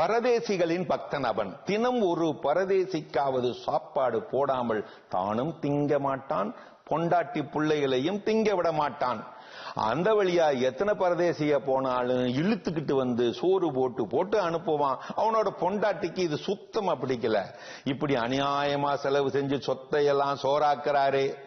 பரதேசிகளின் பக்தன் அவன் தினம் ஒரு பரதேசிக்காவது சாப்பாடு போடாமல் தானும் திங்க மாட்டான். பொண்டாட்டி பிள்ளைகளையும் திங்க விட மாட்டான். அந்த வழியா எத்தனை பரதேசிய போனாலும் இழுத்துக்கிட்டு வந்து சோறு போட்டு போட்டு அனுப்புவான். அவனோட பொண்டாட்டிக்கு இது சுத்தமா பிடிக்கல. இப்படி அநியாயமா செலவு செஞ்சு சொத்தையெல்லாம் சோறாக்குறாரே.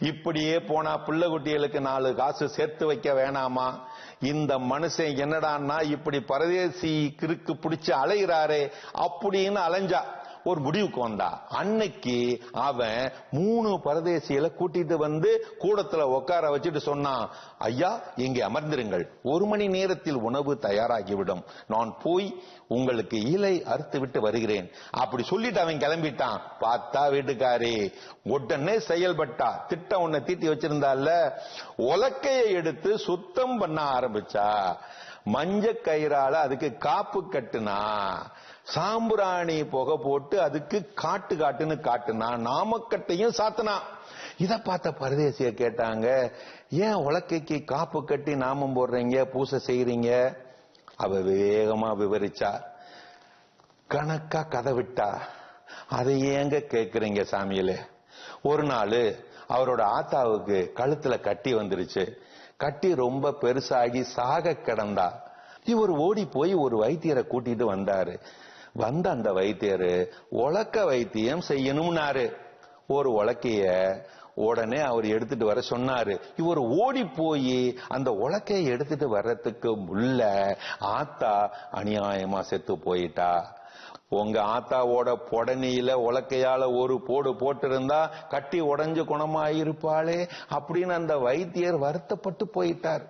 இப்படியே போனா பிள்ளை குட்டிகளுக்கு நாலு காசு சேர்த்து வைக்க வேணாமா? இந்த மனுஷன் என்னடான்னா இப்படி பரதேசி கிறுக்கு பிடிச்சு அலைகிறாரே அப்படின்னு அலைஞ்சா. ஒரு முடிவுக்கு வந்தா. அன்னைக்கு அவன் மூணு பரதேசியில கூட்டிட்டு வந்து கூடத்துல உட்கார வச்சுட்டு சொன்னான். ஐயா இங்கே அமர்ந்திருங்கள். ஒரு மணி நேரத்தில் உணவு தயாராகிவிடும். நான் போய் உங்களுக்கு இலை அறுத்து விட்டு வருகிறேன். அப்படி சொல்லிட்டு அவன் கிளம்பிட்டான். பார்த்தா வீட்டுக்காரி உடனே செயல்பட்டா. திட்டம் ஒண்ணு தீட்டி வச்சிருந்தால உலக்கையை எடுத்து சுத்தம் பண்ண ஆரம்பிச்சா. மஞ்ச கயிறால அதுக்கு காப்பு கட்டுனா சாம்பிராணி புகை போட்டு அதுக்கு காட்டு காட்டுன்னு காட்டுனா நாமக்கட்டையும் சாத்தனா. இத பார்த்த பரதேசிய கேட்டாங்க ஏன் உலக்கைக்கு காப்பு கட்டி நாமம் போடுறீங்க பூசை செய்யறீங்க அவ விவேகமா விவரிச்சா கணக்கா கதை விட்டா அதை ஏங்க கேக்குறீங்க சாமியில ஒரு நாள் அவரோட ஆத்தாவுக்கு கழுத்துல கட்டி வந்துருச்சு. கட்டி ரொம்ப பெருசாகி சாக கிடந்தா இவர் ஓடி போய் ஒரு வைத்தியரை கூட்டிட்டு வந்தாரு. வந்த அந்த வைத்தியரு உலக்க வைத்தியம் செய்யணும்னாரு. ஒரு உலக்கைய உடனே அவர் எடுத்துட்டு வர சொன்னாரு. இவர் ஓடி போய் அந்த உலக்கையை எடுத்துட்டு வர்றதுக்கு முள்ள ஆத்தா அநியாயமா செத்து போயிட்டா. உங்க ஆத்தாவோட புடனியில உலக்கையால ஒரு போடு போட்டிருந்தா கட்டி உடஞ்சு குணமாயிருப்பாளே அப்படின்னு அந்த வைத்தியர் வருத்தப்பட்டு போயிட்டார்.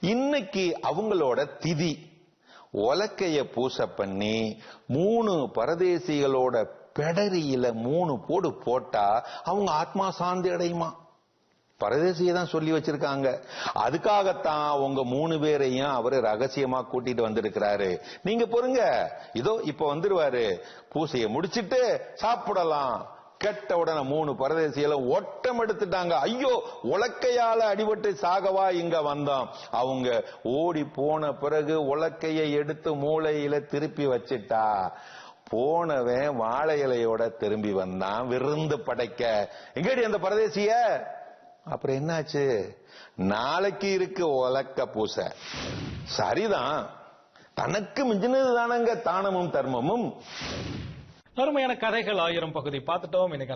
இன்னைக்கு அவங்களோட திதி. உலக்கைய பூச பண்ணி மூணு பரதேசிகளோட பெடரியில மூணு போடு போட்டா அவங்க ஆத்மா சாந்தி அடையுமா? பரதேசியை தான் சொல்லி வச்சிருக்காங்க. அதுக்காகத்தான் உங்க மூணு பேரையும் அவரு ரகசியமா கூட்டிட்டு வந்திருக்கிறாரு. நீங்க பொறுங்க. இதோ இப்ப வந்துருவாரு. பூசையை முடிச்சிட்டு சாப்பிடலாம். கெட்ட உடனே மூணு பரதேசிகளை ஒட்டம் எடுத்துட்டாங்க. ஐயோ உலக்கையால அடிபட்டு சாகவா இங்க வந்தோம். அவங்க ஓடி போன பிறகு உலக்கையை எடுத்து மூளையில திருப்பி வச்சிட்டா. போனவன் வாழை இலையோட திரும்பி வந்தான். விருந்து படைக்க. எங்கடி அந்த பரதேசிய? அப்புறம் என்னாச்சு? நாளைக்கு இருக்கு உலக்க பூசை. சரிதான். தனக்கு மிஞ்சினது தானங்க தானமும் தர்மமும். அருமையான கதைகள் ஆயிரம் பகுதி. பார்த்துட்டோம் இன்னைக்கு